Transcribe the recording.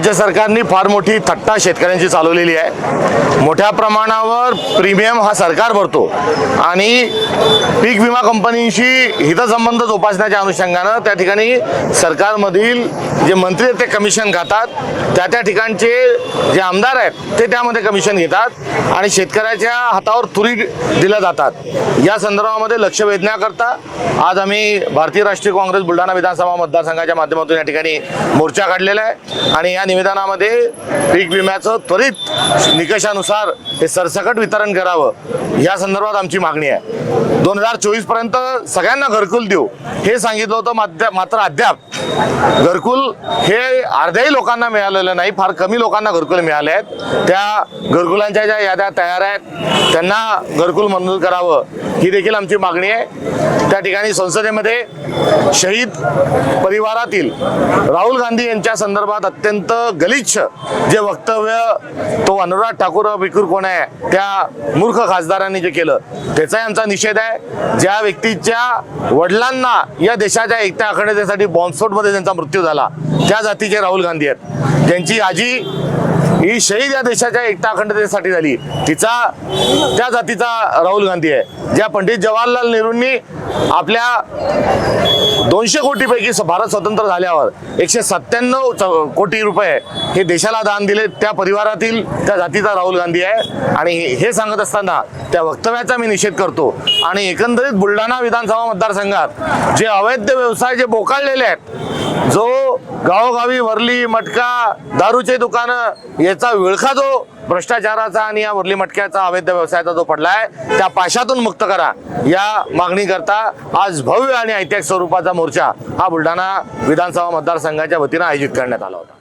राज्य सरकारने फार मोठी थट्टा शेतकऱ्यांची चालवलेली आहे. मोठ्या प्रमाणावर प्रीमियम हा सरकार भरतो. आणि पीक विमा कंपनीशी हितसंबंध जोपासण्याच्या अनुषंगानं त्या ठिकाणी सरकारमधील जे मंत्री आहेत ते कमिशन खातात त्या त्या ठिकाणचे जे आमदार आहेत ते त्यामध्ये कमिशन घेतात. आणि शेतकऱ्याच्या हातावर तुरी दिल्या जातात. या संदर्भामध्ये लक्ष वेधण्याकरता आज आम्ही भारतीय राष्ट्रीय काँग्रेस बुलढाणा विधानसभा मतदारसंघाच्या माध्यमातून या ठिकाणी मोर्चा काढलेला आहे. आणि या निवेदनामध्ये पीक विम्याचं त्वरित निकषानुसार हे सरसकट वितरण करावं. या संदर्भात आमची मागणी आहे. दोन हजार चोवीसपर्यंत सगळ्यांना घरकुल देऊ. हे सांगितलं होतं मात्र अद्याप घरकुल हे अर्ध्याही लोकांना मिळालेलं नाही. फार कमी लोकांना घरकुल मिळाले आहेत. त्या घरकुलांच्या ज्या याद्या तयार आहेत त्यांना घरकुल मंजूर करावं. ही देखील आमची मागणी आहे. त्या ठिकाणी संसदेमध्ये शहीद परिवारातील राहुल गांधी यांच्या संदर्भात अत्यंत गलिच्छ जे वक्तव्य तो अनुराग ठाकूर विकूर कोण आहे. त्या मूर्ख खासदारांनी जे केलं त्याचाही आमचा निषेध आहे. ज्या व्यक्तीच्या वडिलांना या देशाच्या एकट्या अखंडतेसाठी बॉम्बस्फोटमध्ये त्यांचा मृत्यू झाला त्या जातीचे राहुल गांधी आहेत. ज्यांची आजी ही शहीद या देशाच्या एकता अखंडतेसाठी झाली तिचा त्या जातीचा राहुल गांधी आहे. ज्या पंडित जवाहरलाल नेहरूंनी आपल्या दोनशे कोटीपैकी भारत स्वतंत्र झाल्यावर एकशे सत्त्याण्णव कोटी रुपये हे देशाला दान दिले त्या परिवारातील त्या जातीचा राहुल गांधी आहे. आणि हे सांगत असताना त्या वक्तव्याचा मी निषेध करतो. आणि एकंदरीत बुलढाणा विधानसभा मतदारसंघात जे अवैध व्यवसाय जे बोकाळलेले आहेत जो गावोगावी वरली मटका दारूचे दुकानं याचा विळखा जो भ्रष्टाचाराचा आणि या वरली मटक्याचा अवैध व्यवसायाचा जो पडलाय त्या पाशातून मुक्त करा. या मागणी करता आज भव्य आणि ऐतिहासिक स्वरूपाचा मोर्चा हा बुलढाणा विधानसभा मतदारसंघाच्या वतीनं आयोजित करण्यात आला होता.